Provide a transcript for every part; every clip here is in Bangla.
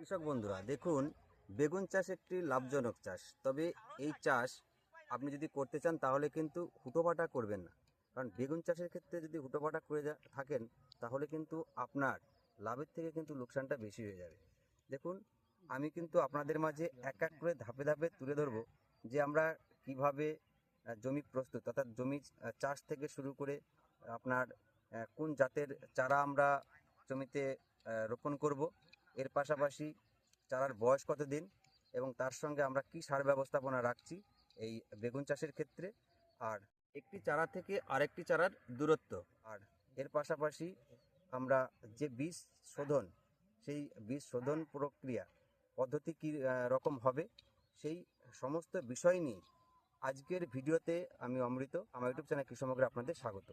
কৃষক বন্ধুরা, দেখুন, বেগুন চাষ একটি লাভজনক চাষ। তবে এই চাষ আপনি যদি করতে চান, তাহলে কিন্তু হুটোপাটা করবেন না। কারণ বেগুন চাষের ক্ষেত্রে যদি হুটোপাটা করে থাকেন, তাহলে কিন্তু আপনার লাভের থেকে কিন্তু লোকসানটা বেশি হয়ে যাবে। দেখুন, আমি কিন্তু আপনাদের মাঝে এক এক করে ধাপে ধাপে তুলে ধরবো যে আমরা কীভাবে জমি প্রস্তুত, অর্থাৎ জমি চাষ থেকে শুরু করে আপনার কোন জাতের চারা আমরা জমিতে রোপণ করব। এর পাশাপাশি চারার বয়স কত দিন এবং তার সঙ্গে আমরা কি সার ব্যবস্থাপনা রাখছি এই বেগুন চাষের ক্ষেত্রে? আর একটি চারা থেকে আরেকটি চারার দূরত্ব। আর এর পাশাপাশি আমরা যে বীজ শোধন, সেই বীজ শোধন প্রক্রিয়া পদ্ধতি কী রকম হবে সেই সমস্ত বিষয় নিয়ে আজকের ভিডিওতে আমি অমৃত। আমার ইউটিউব চ্যানেল কৃষমগ্রে আপনাদের স্বাগত।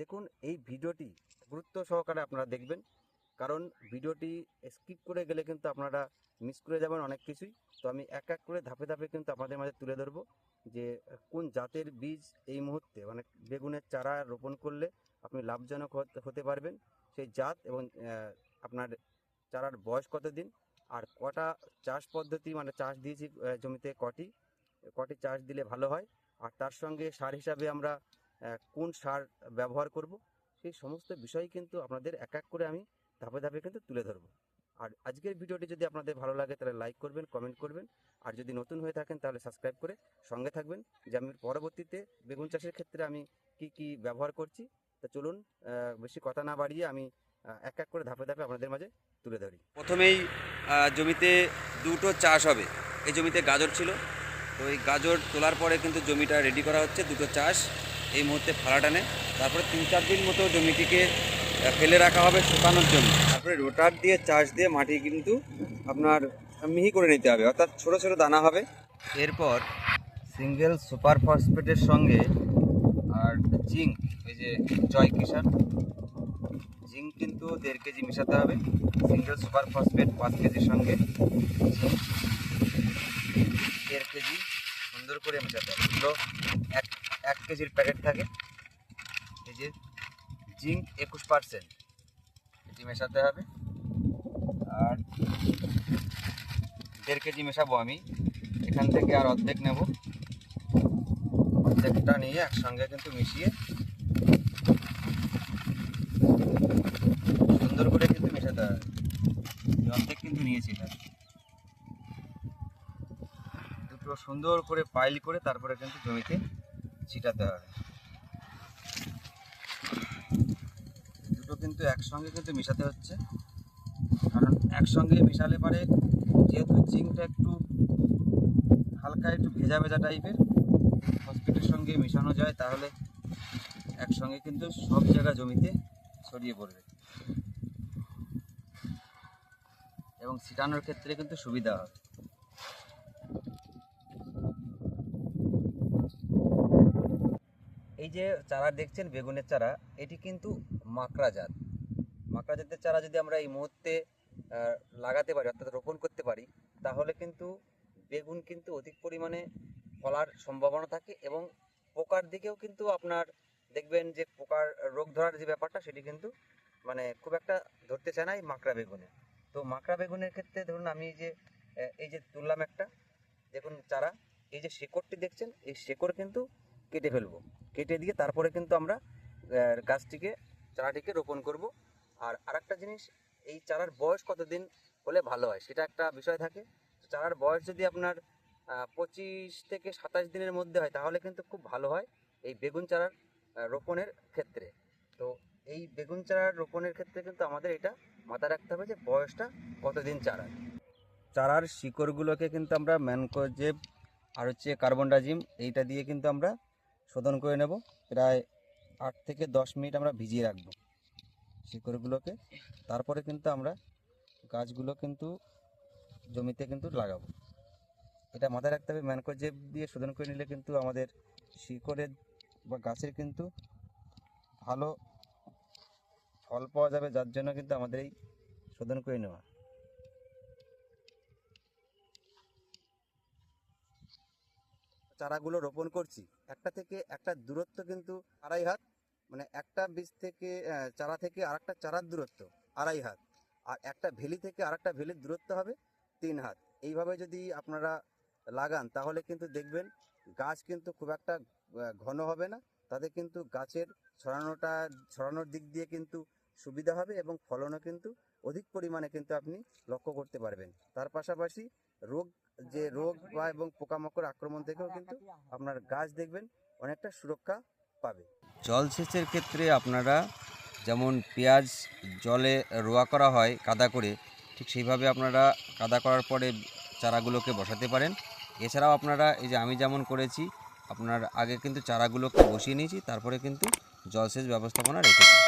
দেখুন, এই ভিডিওটি গুরুত্ব সহকারে আপনারা দেখবেন। কারণ ভিডিওটি স্কিপ করে গেলে কিন্তু আপনারা মিস করে যাবেন অনেক কিছুই। তো আমি এক এক করে ধাপে ধাপে কিন্তু আপনাদের মাঝে তুলে ধরবো যে কোন জাতের বীজ এই মুহূর্তে মানে বেগুনের চারা রোপণ করলে আপনি লাভজনক হতে- পারবেন। সেই জাত এবং আপনার চারার বয়স কত দিন আর কটা চাষ পদ্ধতি মানে চাষ দিয়েছি জমিতে কটি কটি চাষ দিলে ভালো হয় আর তার সঙ্গে সার হিসাবে আমরা কোন সার ব্যবহার করব সেই সমস্ত বিষয় কিন্তু আপনাদের এক এক করে আমি ধাপে ধাপে কিন্তু তুলে ধরবো। আর আজকের ভিডিওটি যদি আপনাদের ভালো লাগে তাহলে লাইক করবেন কমেন্ট করবেন। আর যদি নতুন হয়ে থাকেন তাহলে সাবস্ক্রাইব করে সঙ্গে থাকবেন, যে আমি পরবর্তীতে বেগুন চাষের ক্ষেত্রে আমি কি কি ব্যবহার করছি। তো চলুন বেশি কথা না বাড়িয়ে আমি এক এক করে ধাপে ধাপে আপনাদের মাঝে তুলে ধরি। প্রথমেই জমিতে দুটো চাষ হবে। এই জমিতে গাজর ছিল। তো এই গাজর তোলার পরে কিন্তু জমিটা রেডি করা হচ্ছে, দুটো চাষ। এই মুহূর্তে ফালা টানে। তারপরে তিন চার দিন মতো জমিটিকে ফেলে রাখা হবে শুকানোর জন্য। তারপরে রোটার দিয়ে, চাষ দিয়ে মাটি কিন্তু আপনার মিহি করে নিতে হবে। অর্থাৎ ছোট ছোট দানা হবে। এরপর সিঙ্গেল সুপার ফসফেটের সঙ্গে আর জিঙ্ক এই যে জয় কিষান জিঙ্ক কিন্তু দেড় কেজি মেশাতে হবে। সিঙ্গেল সুপার ফসফেট পাঁচ কেজির সঙ্গে দেড় কেজি সুন্দর করে মেশাতে হবে। এক এক কেজির প্যাকেট থাকে। এই যে জিঙ্ক একুশ পার্সেন্ট। এটি মেশাতে হবে। আর দেড় কেজি মেশাবো আমি। এখান থেকে আর অর্ধেক নেব। অর্ধেকটা নিয়ে একসঙ্গে কিন্তু মিশিয়ে সুন্দর করে কিন্তু মেশাতে হবে। অর্ধেক কিন্তু নিয়েছিলাম। দুটো সুন্দর করে পাইল করে তারপরে কিন্তু জমিতে ছিটাতে হবে। দুটো কিন্তু একসঙ্গে কিন্তু মেশাতে হচ্ছে। কারণ একসঙ্গে মেশালে পারে যেহেতু জিঙ্কটা একটু হালকা একটু ভেজা ভেজা টাইপের, হসপিটালের সঙ্গে মেশানো যায়, তাহলে একসঙ্গে কিন্তু সব জায়গা জমিতে ছড়িয়ে পড়বে। এবং ছিটানোর ক্ষেত্রে কিন্তু সুবিধা হবে এই যে চারা দেখছেন, বেগুনের চারা, এটি কিন্তু মাকড়া জাত। মাকড়া জাতের চারা যদি আমরা এই মুহূর্তে লাগাতে পারি, অর্থাৎ রোপণ করতে পারি, তাহলে কিন্তু বেগুন কিন্তু অধিক পরিমাণে ফলার সম্ভাবনা থাকে এবং পোকার দিকেও কিন্তু আপনার দেখবেন যে পোকার রোগ ধরার যে ব্যাপারটা, সেটি কিন্তু মানে খুব একটা ধরতে চায় না এই মাকড়া বেগুনে। তো মাকড়া বেগুনের ক্ষেত্রে ধরুন আমি যে এই যে তুললাম একটা, দেখুন চারা, এই যে শেকড়টি দেখছেন, এই শেকড় কিন্তু কেটে ফেলব। কেটে দিয়ে তারপরে কিন্তু আমরা গাছটিকে, চারাটিকে রোপণ করব। আর আরেকটা জিনিস, এই চারার বয়স কতদিন হলে ভালো হয়? সেটা একটা বিষয় থাকে। চারার বয়স যদি আপনার পঁচিশ থেকে সাতাশ দিনের মধ্যে হয়, তাহলে কিন্তু খুব ভালো হয় এই বেগুন চারার রোপণের ক্ষেত্রে। তো এই বেগুন চারার রোপণের ক্ষেত্রে কিন্তু আমাদের এটা মাথায় রাখতে হবে যে, বয়সটা কতদিন চারার। চারার শিকড়গুলোকে কিন্তু আমরা ম্যানকোজেব আর হচ্ছে কার্বন ডাজিম এইটা দিয়ে কিন্তু আমরা শোধন করে নেব। প্রায় আট থেকে দশ মিনিট আমরা ভিজিয়ে রাখব শিকড়গুলোকে। তারপরে কিন্তু আমরা গাছগুলো কিন্তু জমিতে কিন্তু লাগাবো। এটা মাথায় রাখতে হবে ম্যানকোজেব দিয়ে শোধন করে নিলে কিন্তু আমাদের শিকড়ের বা গাছের কিন্তু ভালো ফল পাওয়া যাবে, যার জন্য কিন্তু আমাদের এই শোধন করে নেওয়া। চারাগুলো রোপণ করছি, একটা থেকে একটা দূরত্ব কিন্তু আড়াই হাত মানে একটা বীজ থেকে চারা থেকে আরেকটা চারার দূরত্ব আড়াই হাত, আর একটা ভেলি থেকে আরেকটা ভেলির দূরত্ব হবে তিন হাত। এইভাবে যদি আপনারা লাগান, তাহলে কিন্তু দেখবেন গাছ কিন্তু খুব একটা ঘন হবে না, তাতে কিন্তু গাছের ছড়ানোটা, ছড়ানোর দিক দিয়ে কিন্তু সুবিধা হবে এবং ফলনও কিন্তু অধিক পরিমাণে কিন্তু আপনি লক্ষ্য করতে পারবেন। তার পাশাপাশি রোগ যে রোগ বা এবং পোকামাকড় আক্রমণ থেকেও কিন্তু আপনার গাছ দেখবেন, অনেকটা সুরক্ষা পাবে। জলসেচের ক্ষেত্রে আপনারা যেমন পেঁয়াজ জলে রোয়া করা হয় কাদা করে, ঠিক সেইভাবে আপনারা কাদা করার পরে চারাগুলোকে বসাতে পারেন। এছাড়াও আপনারা এই যে আমি যেমন করেছি, আপনার আগে কিন্তু চারাগুলোকে বসিয়ে নিয়েছি, তারপরে কিন্তু জলসেচ ব্যবস্থাপনা রেখেছি।